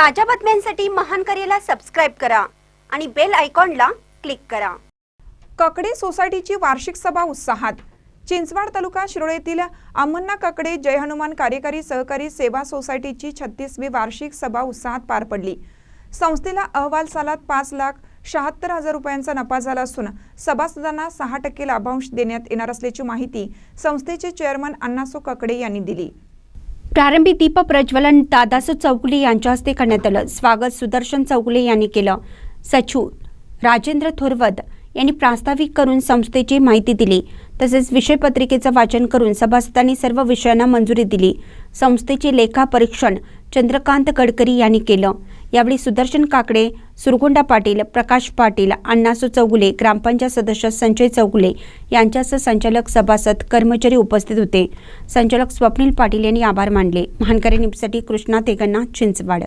ताज्या बातम्यांसाठी महान करेला सबस्क्राईब करा आणि बेल आयकॉनला क्लिक करा. ककडे सोसायटीची वार्षिक सभा उत्साहात. चिंचवाड तालुका शिरोळेतील अमन्ना ककडे जय हनुमान कार्यकारी सहकारी सेवा सोसायटीची छत्तीसवी वार्षिक सभा उत्साहात पार पडली. संस्थेला अहवाल सालात पाच लाख शहात्तर हजार रुपयांचा नफा झाला असून सभासदांना सहा टक्के लाभांश देण्यात येणार असल्याची माहिती संस्थेचे चेअरमन अण्णासो ककडे यांनी दिली. प्रारंभी दीप प्रज्वलन दादासू चौगुले यांच्या हस्ते करण्यात आलं. स्वागत सुदर्शन चौगुले यांनी केलं. सचिव राजेंद्र थोरवद यांनी प्रास्ताविक करून संस्थेची माहिती दिली. तसेच विषयपत्रिकेचं वाचन करून सभासदांनी सर्व विषयांना मंजुरी दिली. संस्थेचे लेखापरीक्षण चंद्रकांत गडकरी यांनी केलं. यावेळी सुदर्शन काकडे सुरगुंडा पाटील प्रकाश पाटील अण्णासू चौगुले ग्रामपंचायत सदस्य संजय चौगुले यांच्यासह संचालक सभासद कर्मचारी उपस्थित होते. संचालक स्वप्नील पाटील यांनी आभार मानले. महानकरी न्यूजसाठी कृष्णा तेगण्णा चिंचवाड.